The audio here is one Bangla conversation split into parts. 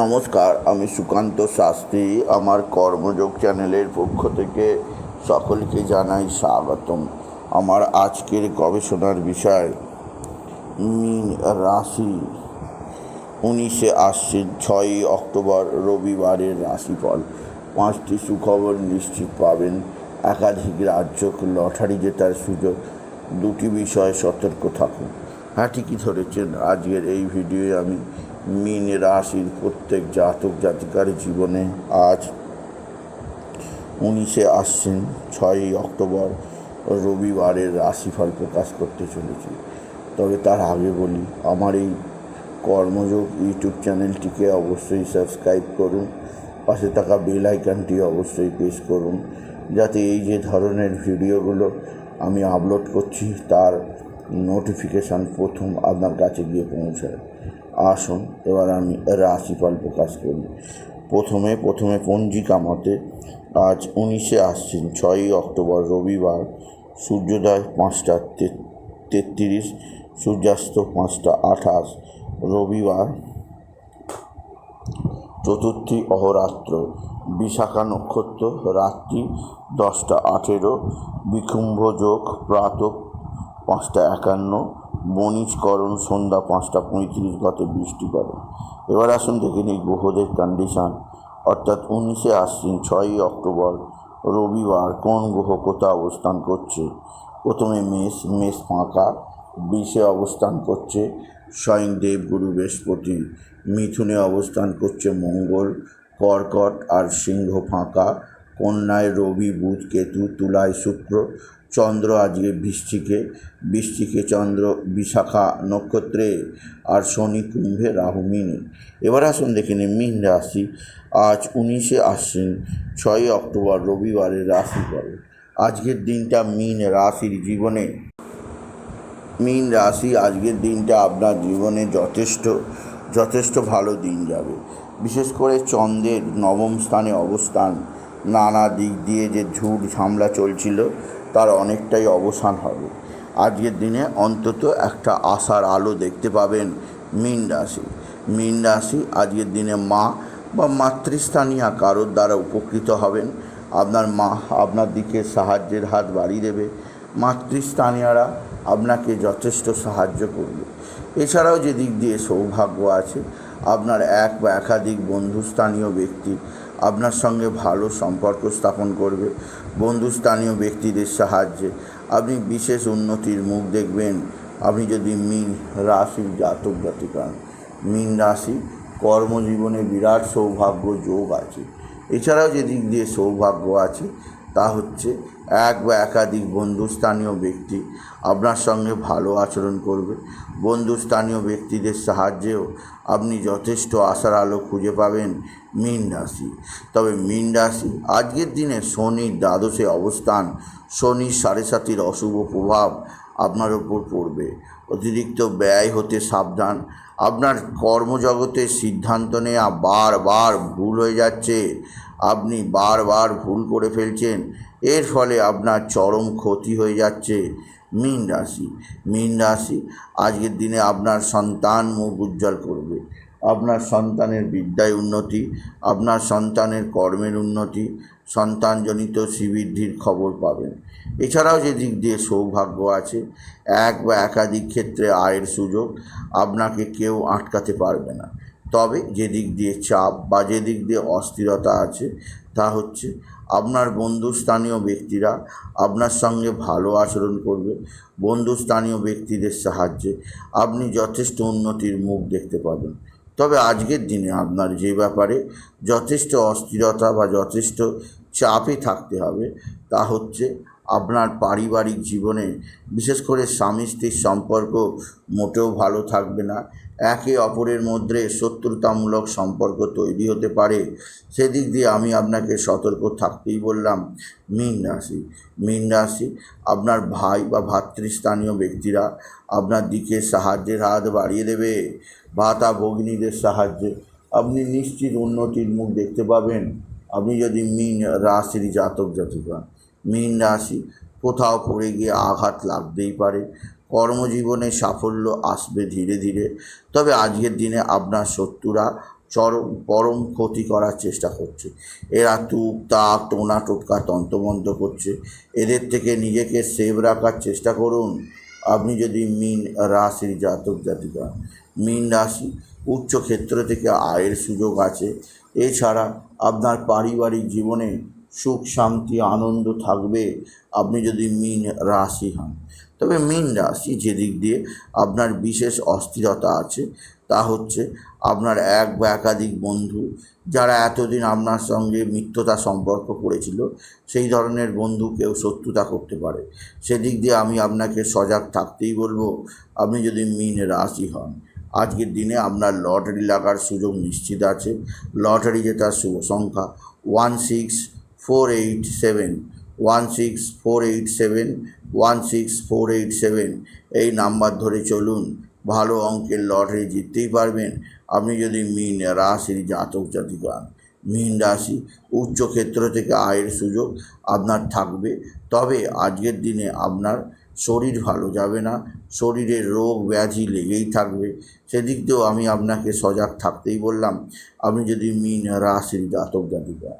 নমস্কার, আমি সুকান্ত শাস্ত্রী। আমার কর্মযোগ চ্যানেলের পক্ষ থেকে সকলকে জানাই স্বাগতম। আমার আজকের গবেষণার বিষয়, মিন রাশি। উনিশে আশ্বিন, ছয়ই অক্টোবর, রবিবারের রাশিফল। পাঁচটি সুখবর নিশ্চিত পাবেন। একাধিক রাজ্য লটারি জেতার সুযোগ। দুটি বিষয়ে সতর্ক থাকুন। হ্যাঁ ঠিকই ধরেছেন? আজকের এই ভিডিওয়ে আমি মিন রাশির প্রত্যেক জাতক জাতিকার জীবনে আজ উনিশে আশ্বিন ছয়ই অক্টোবর, রবিবারের রাশিফল প্রকাশ করতে চলেছি। তবে তার আগে বলি, আমার এই কর্মযোগ ইউটিউব চ্যানেলটিকে অবশ্যই সাবস্ক্রাইব করুন, পাশে থাকা বেল আইকনটি অবশ্যই প্রেস করুন, যাতে এই যে ধরনের ভিডিওগুলো আমি আপলোড করছি, তার নোটিফিকেশান প্রথম আপনার কাছে গিয়ে পৌঁছায়। আসুন, এবার আমি রাশিফল প্রকাশ করি প্রথমে প্রথমে পঞ্জিকা মতে আজ উনিশে আসছেন, ছয়ই অক্টোবর, রবিবার, সূর্যোদয় পাঁচটা তেত্রিশ, সূর্যাস্ত পাঁচটা, আঠাশ, রবিবার, চতুর্থী অহরাত্র, বিশাখা নক্ষত্র, রাত্রি দশটা আঠেরো, বিকুম্ভ যোগ, প্রাত পাঁচটা একান্ন বণিজকরণ সন্ধ্যা পাঁচটা পঁয়ত্রিশ গতে বৃষ্টিকরণ এবার আসুন দেখে নিই গ্রহদের কন্ডিশান অর্থাৎ উনিশে আশ্বিন ছয়ই অক্টোবর, রবিবার কোন গ্রহ কোথায় অবস্থান করছে? প্রথমে মেষ মেষ ফাঁকা, বিষে অবস্থান করছে স্বয়ং দেবগুরু বৃহস্পতি, মিথুনে অবস্থান করছে মঙ্গল, কর্কট আর সিংহ ফাঁকা কন্যায় রবি, বুধ, কেতু তুলায় শুক্র, চন্দ্র আজকে বৃশ্চিকে বৃশ্চিকে চন্দ্র, বিশাখা নক্ষত্রে, আর শনি কুম্ভে রাহু মিনে। এবার আসুন দেখে নিন মিন রাশি। আজ উনিশে আশ্বিন, ছয়ই অক্টোবর, রবিবারের রাশি পড়ে আজকের দিনটা মিন রাশির জীবনে। মিন রাশি, আজকের দিনটা আপনার জীবনে যথেষ্ট যথেষ্ট ভালো দিন যাবে। বিশেষ করে চন্দ্রের নবম স্থানে অবস্থান। নানা দিক দিয়ে যে ঝুট ঝামলা চলছিল, তার অনেকটাই অবসান হবে। আজকের দিনে অন্তত একটা আশার আলো দেখতে পাবেন মীন রাশি। মীন রাশি আজকের দিনে মা বা মাতৃস্থানীয় কারোর দ্বারা উপকৃত হবেন। আপনার মা আপনার দিকে সাহায্যের হাত বাড়িয়ে দেবে। মাতৃস্থানীয়রা আপনাকে যথেষ্ট সাহায্য করবে। এছাড়াও যে দিক দিয়ে সৌভাগ্য আছে, আপনার এক বা একাধিক বন্ধুস্থানীয় ব্যক্তি আপনার সঙ্গে ভালো সম্পর্ক স্থাপন করবে বন্ধুস্থানীয় ব্যক্তিদের সাহায্যে। আপনি বিশেষ উন্নতির মুখ দেখবেন। আপনি যদি মীন রাশির জাতক জাতিকা, মীন রাশি, কর্মজীবনে বিরাট সৌভাগ্য যোগ আছে। এছাড়াও যেদিক দিয়ে সৌভাগ্য আছে তা হচ্ছে এক বা একাধিক বন্ধুস্থানীয় ব্যক্তি আপনার সঙ্গে ভালো আচরণ করবে। বন্ধুস্থানীয় ব্যক্তিদের সাহায্যেও আপনি যথেষ্ট আশার আলো খুঁজে পাবেন মীন রাশি। তবে মীন রাশি, আজকের দিনে শনির দ্বাদশে অবস্থান শনির সাড়ে সাতির অশুভ প্রভাব আপনার ওপর পড়বে। অতিরিক্ত ব্যয় হতে সাবধান আপনার কর্মজগতের সিদ্ধান্ত নেওয়া বারবার ভুল হয়ে যাচ্ছে। আপনি বারবার ভুল করে ফেলছেন। এর ফলে আপনার চরম ক্ষতি হয়ে যাচ্ছে। মীন রাশি মীন রাশি, আজকের দিনে আপনার সন্তান মুখ উজ্জ্বল করবে। আপনার সন্তানের বিদ্যায় উন্নতি, আপনার সন্তানের কর্মের উন্নতি সন্তানজনিত শ্রীবৃদ্ধির খবর পাবেন। এছাড়াও যে দিক দিয়ে সৌভাগ্য আছে, এক বা একাধিক ক্ষেত্রে আয়ের সুযোগ আপনাকে কেউ আটকাতে পারবে না। তবে যে দিক দিয়ে চাপ বা যে দিক দিয়ে অস্থিরতা আছে, তা হচ্ছে আপনার বন্ধুস্থানীয় ব্যক্তিরা আপনার সঙ্গে ভালো আচরণ করবে বন্ধুস্থানীয় ব্যক্তিদের সাহায্যে আপনি যথেষ্ট উন্নতির মুখ দেখতে পাবেন। তবে আজকের দিনে আপনার যে ব্যাপারে যথেষ্ট অস্থিরতা বা যথেষ্ট চাপে থাকতে হবে তা হচ্ছে আপনার পারিবারিক জীবনে, বিশেষ করে স্বামী স্ত্রীর সম্পর্ক মোটেও ভালো থাকবে না। একে অপরের মধ্যে শত্রুতামূলক সম্পর্ক তৈরি হতে পারে। সেদিক দিয়ে আমি আপনাকে সতর্ক থাকতেই বললাম, মীন রাশি। মীন রাশি, আপনার ভাই বা ভাতৃস্থানীয় ব্যক্তিরা আপনার দিকে সাহায্যের হাত বাড়িয়ে দেবে। ভাতা ভগ্নীদের সাহায্যে আপনি নিশ্চিত উন্নতির মুখ দেখতে পাবেন। আপনি যদি মীন রাশির জাতক জাতিকা মীন রাশি। কোথাও পড়ে গিয়ে আঘাত লাগতেই পারে। কর্মজীবনে সাফল্য আসবে ধীরে ধীরে। তবে আজকের দিনে আপনার শত্রুরা চরম, পরম ক্ষতি করার চেষ্টা করছে। এরা তুক তাক, টোনা, টোটকা, তন্ত্রমন্ত্র করছে। এদের থেকে নিজেকে সেভ রাখার চেষ্টা করুন। আপনি যদি মিন রাশির জাতক, জাতিকা, মিন রাশি, উচ্চ ক্ষেত্র থেকে আয়ের সুযোগ আছে। এছাড়া আপনার পারিবারিক জীবনে সুখ, শান্তি, আনন্দ থাকবে। আপনি যদি মিন রাশি হন, তবে মিন রাশি যেদিক দিয়ে আপনার বিশেষ অস্থিরতা আছে, তা হচ্ছে আপনার এক বা একাধিক বন্ধু যারা এতদিন আপনার সঙ্গে মিত্রতা সম্পর্ক করেছিল, সেই ধরনের বন্ধু কেউ শত্রুতা করতে পারে। সেদিক দিয়ে আমি আপনাকে সজাগ থাকতেই বলব, আপনি যদি মিন রাশি হন, আজকের দিনে আপনার লটারি লাগার সুযোগ নিশ্চিত আছে। লটারি জেতার শুভ সংখ্যা one six four eight seven one six four eight seven one six four eight seven এই নাম্বার ধরে চলুন, ভালো অঙ্কের লটারি জিততেই পারবেন। আপনি যদি মিন রাশির জাতক জাতিকা। মীন রাশি, উচ্চ ক্ষেত্র থেকে আয়ের সুযোগ আপনার থাকবে। তবে আজকের দিনে আপনার শরীর ভালো যাবে না, শরীরে রোগ ব্যাধি লেগেই থাকবে। সেদিক দিয়েও আমি আপনাকে সজাগ থাকতেই বললাম, আপনি যদি মীন রাশির জাতক জাতিকা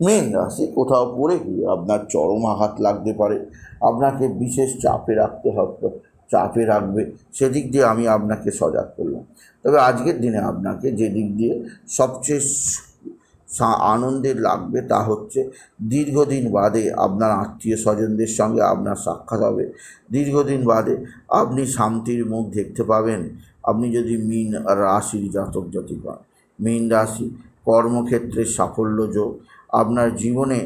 মীন রাশি, কোথাও পড়ে গিয়ে আপনার চরম আঘাত লাগতে পারে। আপনাকে বিশেষ চাপে রাখতে হবে, চাপে রাখবে। সেদিক দিয়ে আমি আপনাকে সজাগ করলাম। তবে আজকের দিনে আপনাকে যে দিক দিয়ে সবচেয়ে আনন্দের লাগবে তা হচ্ছে দীর্ঘদিন বাদে আপনার আত্মীয় স্বজনদের সঙ্গে আপনার সাক্ষাৎ হবে। দীর্ঘদিন বাদে আপনি শান্তির মুখ দেখতে পাবেন। আপনি যদি মিন রাশির জাতক জাতিক হন মীন রাশি কর্মক্ষেত্রে সাফল্য যোগ আপনার জীবনে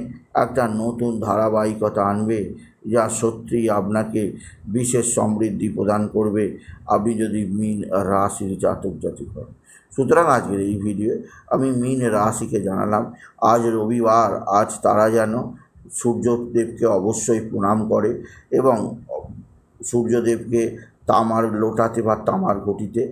একটা নতুন ধারাবাহিকতা আনবে, যা সত্যিই আপনাকে বিশেষ সমৃদ্ধি প্রদান করবে। আপনি যদি মিন রাশির জাতক জাতিক হন সুতরাং আজকের এই ভিডিও আমি মিন রাশিকে জানালাম, আজ রবিবার, আজ তারা যেন সূর্যদেবকে অবশ্যই প্রণাম করে এবং সূর্যদেবকে তামার লোটাতে বা তামার ঘটিতে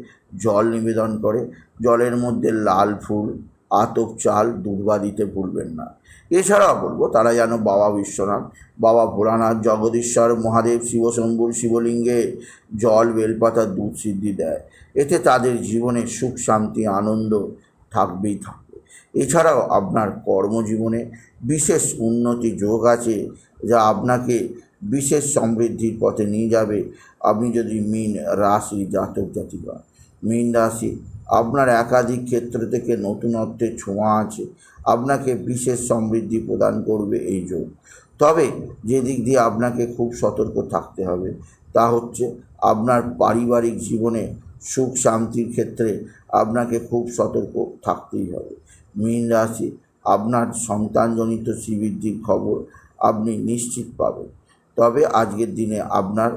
জল নিবেদন করে, জলের মধ্যে লাল ফুল আতপ চাল দুর্বা দিতে ভুলবেন না। এছাড়াও বলব, তারা যেন বাবা বিশ্বনাথ, বাবা ভোলানাথ, জগদীশ্বর, মহাদেব, শিবশম্ভুর, শিবলিঙ্গে জল, বেলপাতা, দুধ সিদ্ধি দেয়। এতে তাদের জীবনে সুখ, শান্তি, আনন্দ থাকবেই থাকবে। এছাড়াও আপনার কর্মজীবনে বিশেষ উন্নতি যোগ আছে যা আপনাকে বিশেষ সমৃদ্ধির পথে নিয়ে যাবে। আপনি যদি মিন রাশি জাতক জাতিকা, মিন রাশি আপনার একাধিক ক্ষেত্র থেকে নতুনত্বের ছোঁয়া আছে, আপনাকে বিশেষ সমৃদ্ধি প্রদান করবে এই যোগ। তবে যে দিক দিয়ে আপনাকে খুব সতর্ক থাকতে হবে, তা হচ্ছে আপনার পারিবারিক জীবনে সুখ শান্তির ক্ষেত্রে আপনাকে খুব সতর্ক থাকতেই হবে। মীন রাশি, আপনার সন্তানজনিত শ্রীবৃদ্ধির খবর আপনি নিশ্চিত পাবেন। তবে আজকের দিনে আপনার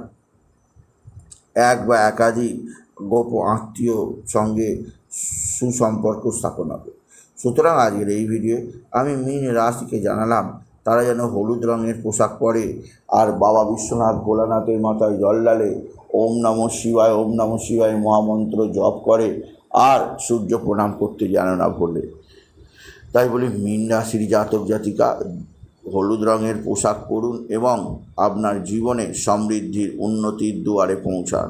এক বা একাধিক গোপ আত্মীয় সঙ্গে সুসম্পর্ক স্থাপন হবে। সুতরাং আজকের এই ভিডিও আমি মিন রাশিকে জানালাম, তারা যেন হলুদ রঙের পোশাক পরে আর বাবা বিশ্বনাথ ভোলানাথের মাথায় জল ডালে ওম নম শিবায়, ওম নম শিবায় মহামন্ত্র জপ করে আর সূর্য প্রণাম করতে যেন না ভোলে। তাই বলি, মীন রাশির জাতক জাতিকা, হলুদ রঙের পোশাক পরুন এবং আপনার জীবনে সমৃদ্ধির উন্নতির দুয়ারে পৌঁছান।